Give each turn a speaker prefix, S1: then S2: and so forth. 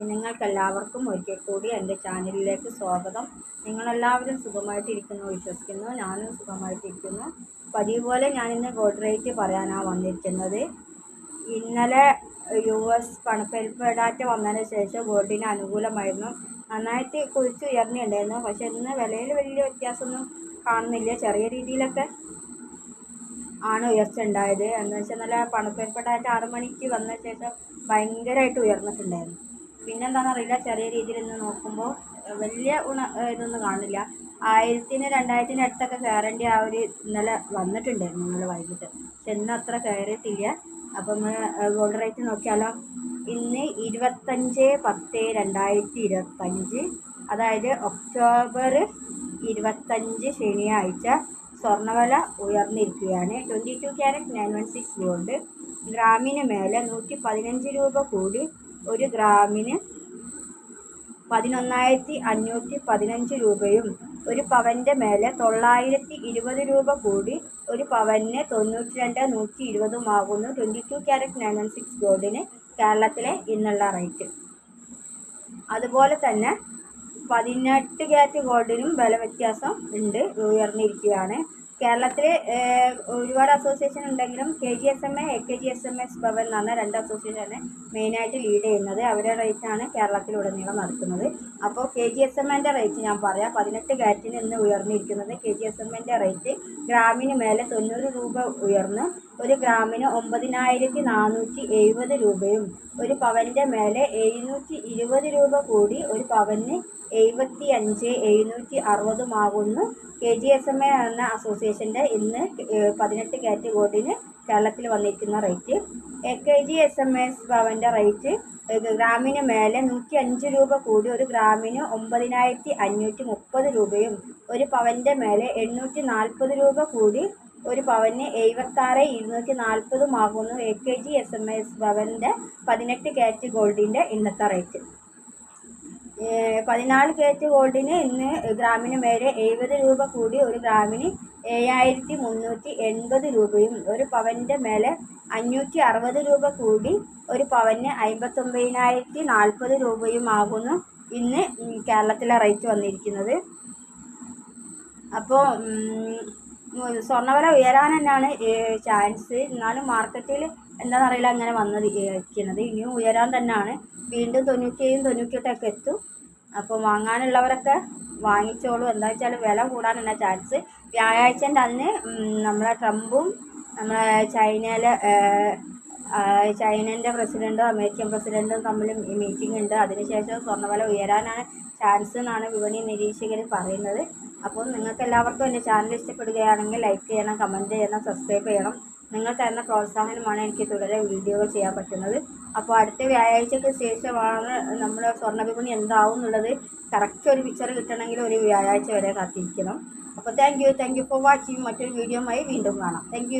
S1: നിങ്ങൾക്കെല്ലാവർക്കും ഒരിക്കൽ കൂടി എന്റെ ചാനലിലേക്ക് സ്വാഗതം. നിങ്ങളെല്ലാവരും സുഖമായിട്ടിരിക്കുന്നു വിശ്വസിക്കുന്നു. ഞാനും സുഖമായിട്ടിരിക്കുന്നു. പതിവ് പോലെ ഞാനിന്ന് ഗോൾഡ് റേറ്റ് പറയാനാണ് വന്നിരിക്കുന്നത്. ഇന്നലെ യു എസ് പണപ്പെരുപ്പ് ഡാറ്റ വന്നതിന് ശേഷം ഗോൾഡിന് അനുകൂലമായിരുന്നു. നന്നായിട്ട് കുതിച്ച് ഉയർന്നിട്ടുണ്ടായിരുന്നു. പക്ഷേ ഇന്ന് വിലയിൽ വലിയ വ്യത്യാസമൊന്നും കാണുന്നില്ല. ചെറിയ രീതിയിലൊക്കെ ആണ് ഉയർച്ച ഉണ്ടായത് എന്ന് വെച്ചാൽ നല്ല പണപ്പെരുപ്പ് ഡാറ്റ ആറ് മണിക്ക് വന്ന ശേഷം ഭയങ്കരമായിട്ട് ഉയർന്നിട്ടുണ്ടായിരുന്നു. പിന്നെന്താണെന്ന് അറിയില്ല ചെറിയ രീതിയിൽ നിന്ന് നോക്കുമ്പോൾ വലിയ ഗുണ ഇതൊന്നും കാണില്ല ആയിരത്തിന് രണ്ടായിരത്തിന് അടുത്തൊക്കെ കയറേണ്ട ആ ഒരു ഇന്നലെ വന്നിട്ടുണ്ടായിരുന്നു ഇന്നലെ വൈകിട്ട്. പക്ഷെ ഇന്ന് അത്ര കയറിയിട്ടില്ല. അപ്പം നമ്മൾ ഗോൾഡ് റേറ്റ് നോക്കിയാലോ? ഇന്ന് ഇരുപത്തഞ്ച് പത്ത് രണ്ടായിരത്തി ഇരുപത്തഞ്ച് അതായത് ഒക്ടോബർ ഇരുപത്തഞ്ച് ശനിയാഴ്ച സ്വർണവില ഉയർന്നിരിക്കുകയാണ്. Twenty two carat nine one six gold. ഗ്രാമിന് മേലെ നൂറ്റി പതിനഞ്ച് രൂപ കൂടി ഒരു ഗ്രാമിന് പതിനൊന്നായിരത്തി അഞ്ഞൂറ്റി പതിനഞ്ച് രൂപയും ഒരു പവന്റെ മേലെ തൊള്ളായിരത്തി ഇരുപത് രൂപ കൂടി ഒരു പവന് തൊണ്ണൂറ്റി രണ്ട് നൂറ്റി ഇരുപതുമാകുന്നു twenty two carat nine one six ഗോൾഡിന് കേരളത്തിലെ ഇന്നുള്ള റേറ്റ്. അതുപോലെ തന്നെ പതിനെട്ട് ക്യാരറ്റ് ഗോൾഡിനും വില വ്യത്യാസം ഉണ്ട്. ഉയർന്നിരിക്കുകയാണ്. കേരളത്തിൽ ഒരുപാട് അസോസിയേഷൻ ഉണ്ടെങ്കിലും K G S M A A K G S M S Bhavan എന്ന് പറഞ്ഞ രണ്ട് അസോസിയേഷനാണ് മെയിനായിട്ട് ലീഡ് ചെയ്യുന്നത്. അവരുടെ റേറ്റാണ് കേരളത്തിലുടനീളം നടക്കുന്നത്. അപ്പോൾ കെ ജി എസ് എം എന്റെ റേറ്റ് ഞാൻ പറയാം. പതിനെട്ട് ക്യാരറ്റിന് ഇന്ന് ഉയർന്നിരിക്കുന്നത് കെ ജി എസ് എം എന്റെ റേറ്റ് ഗ്രാമിന് മേലെ തൊണ്ണൂറ് രൂപ ഉയർന്ന് ഒരു ഗ്രാമിന് ഒമ്പതിനായിരത്തി നാനൂറ്റി എഴുപത് രൂപയും ഒരു പവന്റെ മേലെ എഴുന്നൂറ്റി ഇരുപത് രൂപ കൂടി ഒരു പവന് എഴുപത്തി അഞ്ച് എഴുന്നൂറ്റി അറുപതുമാകുന്നു K G S M A എന്ന അസോസിയേഷന്റെ ഇന്ന് പതിനെട്ട് കാറ്റഗോറിന് കേരളത്തിൽ വന്നിരിക്കുന്ന rate. A K G S M S ഭവന്റെ rate ഗ്രാമിന് മേലെ നൂറ്റി അഞ്ച് രൂപ കൂടി ഒരു ഗ്രാമിന് ഒമ്പതിനായിരത്തി അഞ്ഞൂറ്റി മുപ്പത് രൂപയും ഒരു പവന്റെ മേലെ എണ്ണൂറ്റി നാൽപ്പത് രൂപ കൂടി ഒരു പവന് എഴുപത്താറ് ഇരുന്നൂറ്റി നാൽപ്പതുമാകുന്നു A K G S M S ഭവന്റെ പതിനെട്ട് കാറ്റ് ഗോൾഡിന്റെ ഇന്നത്തെ റേറ്റ് പതിനാല് കേറ്റ് ഗോൾഡിന് ഇന്ന് ഗ്രാമിന് മേലെ എഴുപത് രൂപ കൂടി ഒരു ഗ്രാമിന് ഏഴായിരത്തി മുന്നൂറ്റി എൺപത് രൂപയും ഒരു പവന്റെ മേലെ അഞ്ഞൂറ്റി അറുപത് രൂപ കൂടി ഒരു പവന് അമ്പത്തൊമ്പതിനായിരത്തി നാൽപ്പത് രൂപയുമാകുന്നു ഇന്ന് കേരളത്തിലെ റേറ്റ് വന്നിരിക്കുന്നത്. അപ്പോൾ സ്വർണവില ഉയരാൻ തന്നെയാണ് ചാൻസ് എന്നാലും മാർക്കറ്റിൽ എന്താണെന്നറിയില്ല അങ്ങനെ വന്നത് ഇരിക്കുന്നത്. ഇനിയും ഉയരാൻ തന്നെയാണ്. വീണ്ടും തൊണ്ണൂറ്റിയേഴും തൊണ്ണൂറ്റിയെട്ടൊക്കെ എത്തും. അപ്പോൾ വാങ്ങാനുള്ളവരൊക്കെ വാങ്ങിച്ചോളൂ. എന്താ വെച്ചാൽ വില കൂടാനുള്ള ചാൻസ് വ്യാഴാഴ്ചന്റെ അന്ന് നമ്മളെ ട്രംപും നമ്മളെ ചൈനയിലെ ചൈനന്റെ പ്രസിഡന്റും അമേരിക്കൻ പ്രസിഡന്റും തമ്മിൽ മീറ്റിംഗ് ഉണ്ട്. അതിനുശേഷം സ്വർണവില ഉയരാനാണ് ചാൻസ് എന്നാണ് വിപണി നിരീക്ഷകർ പറയുന്നത്. അപ്പോൾ നിങ്ങൾക്ക് എല്ലാവർക്കും എന്റെ ചാനൽ ഇഷ്ടപ്പെടുകയാണെങ്കിൽ ലൈക്ക് ചെയ്യണം കമന്റ് ചെയ്യണം സബ്സ്ക്രൈബ് ചെയ്യണം. നിങ്ങൾ തരുന്ന പ്രോത്സാഹനമാണ് എനിക്ക് തുടരെ വീഡിയോകൾ ചെയ്യാൻ പറ്റുന്നത്. അപ്പോൾ അടുത്ത വ്യാഴാഴ്ചയ്ക്ക് ശേഷമാണ് നമ്മൾ സ്വർണ വിപണി എന്താവും എന്നുള്ളത് കറക്റ്റ് ഒരു പിക്ചർ കിട്ടണമെങ്കിൽ ഒരു വ്യാഴാഴ്ച വരെ കാത്തിരിക്കണം. അപ്പോൾ thank you thank you for watching മറ്റൊരു വീഡിയോയുമായി വീണ്ടും കാണാം. താങ്ക്